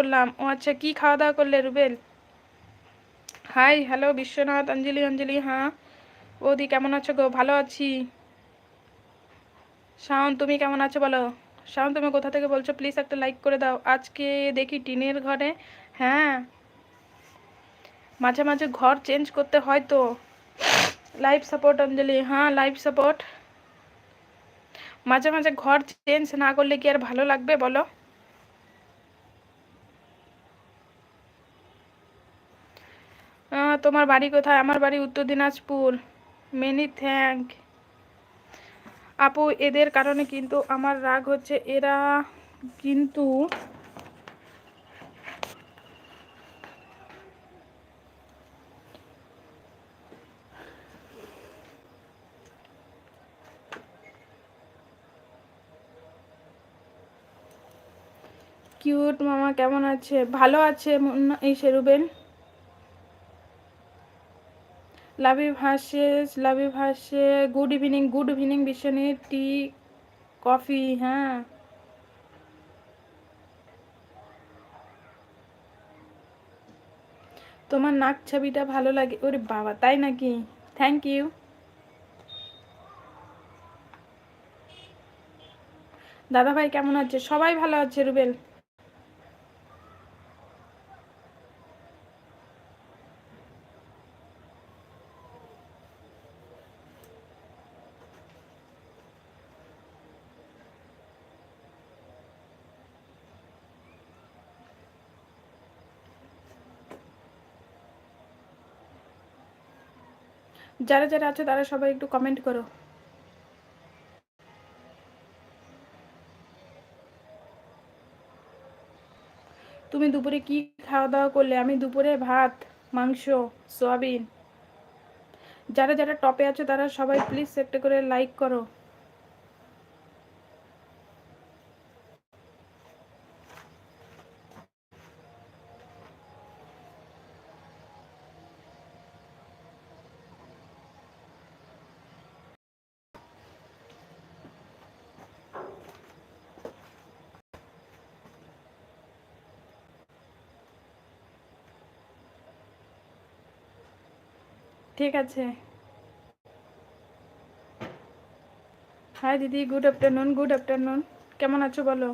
করলাম। ও আচ্ছা কি খাওয়া দাওয়া করলে রুবেল? হাই, হ্যালো, বিশ্বনাথ, অঞ্জলি অঞ্জলি হ্যাঁ বৌদি, কেমন আছো গো? ভালো আছি। শাওন, তুমি কেমন আছো বলো? শাওন, তুমি কোথা থেকে বলছো? প্লিজ একটা লাইক করে দাও। আজকে দেখি টিনের ঘরে হ্যাঁ। মাঝে মাঝে ঘর চেঞ্জ করতে হয় তো। লাইফ সাপোর্ট, অঞ্জলি হ্যাঁ লাইফ সাপোর্ট। মাঝে মাঝে ঘর চেঞ্জ না করলে কি আর ভালো লাগবে বলো? তোমার বাড়ি কোথায়? আমার বাড়ি উত্তর দিনাজপুর। মেনি থ্যাংক আপু, এদের কারণে কিন্তু আমার রাগ হচ্ছে। এরা কিন্তু কিউট মামা কেমন আছে? ভালো আছে এই শেরুবেন লাভি ভাসে লাভি ভাসে গুড ইভিনিং গুড ইভিনিং বিশ্বনী টি কফি হ্যাঁ। তোমার নাক ছবিটা ভালো লাগে, ওরে বাবা, তাই নাকি? থ্যাংক ইউ দাদা ভাই কেমন আছে? সবাই ভালো আছে, রুবেল? যারা যারা আছে, তারা সবাই একটু কমেন্ট করো। তুমি দুপুরে কি খাওয়া দাওয়া করলে? আমি দুপুরে ভাত, মাংস, সোয়াবিন। যারা যারা টপে আছে, তারা সবাই প্লিজ একটা করে লাইক করো। ঠিক আছে। হাই দিদি গুড আফটারনুন গুড আফটারনুন কেমন আছো বলো?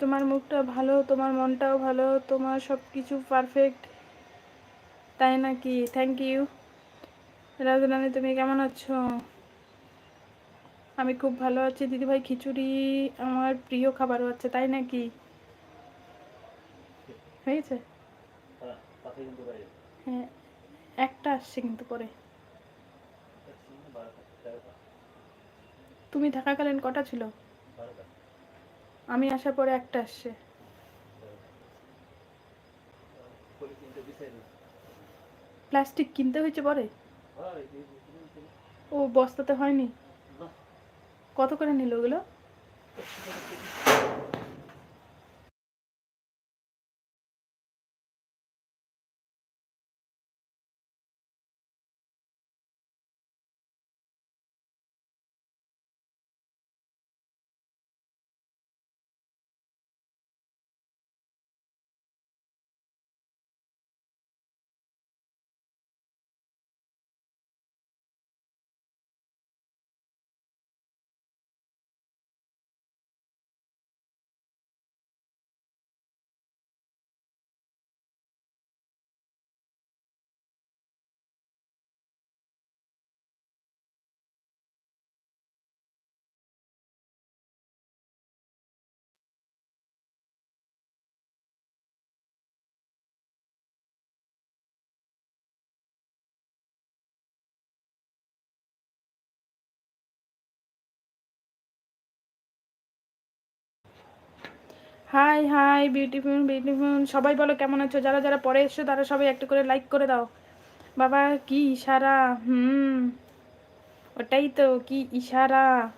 তোমার মুখটা ভালো, তোমার মনটাও ভালো, তোমার সব কিছু পারফেক্ট তাই নাকি? থ্যাংক ইউ রাজরানী, তুমি কেমন আছো? আমি খুব ভালো আছি। দিদিভাই, খিচুড়ি আমার প্রিয় খাবারও আছে, তাই নাকি? হয়েছে? হ্যাঁ একটা আসছে কিন্তু পরে। তুমি থাকাকালীন কটা ছিল? আমি আসার পরে একটা আসছে। প্লাস্টিক কিনতে হয়েছে পরে? ও বস্তাতে হয়নি? কত করে নিল ওগুলো? হাই হাই বিউটিফুল বিউটিফুল সবাই বলো, কেমন আছো? যারা যারা পরে এসছো, তারা সবাই একটু করে লাইক করে দাও। বাবা, কি ইশারা? হুম। ওটাই তো, কি ইশারা?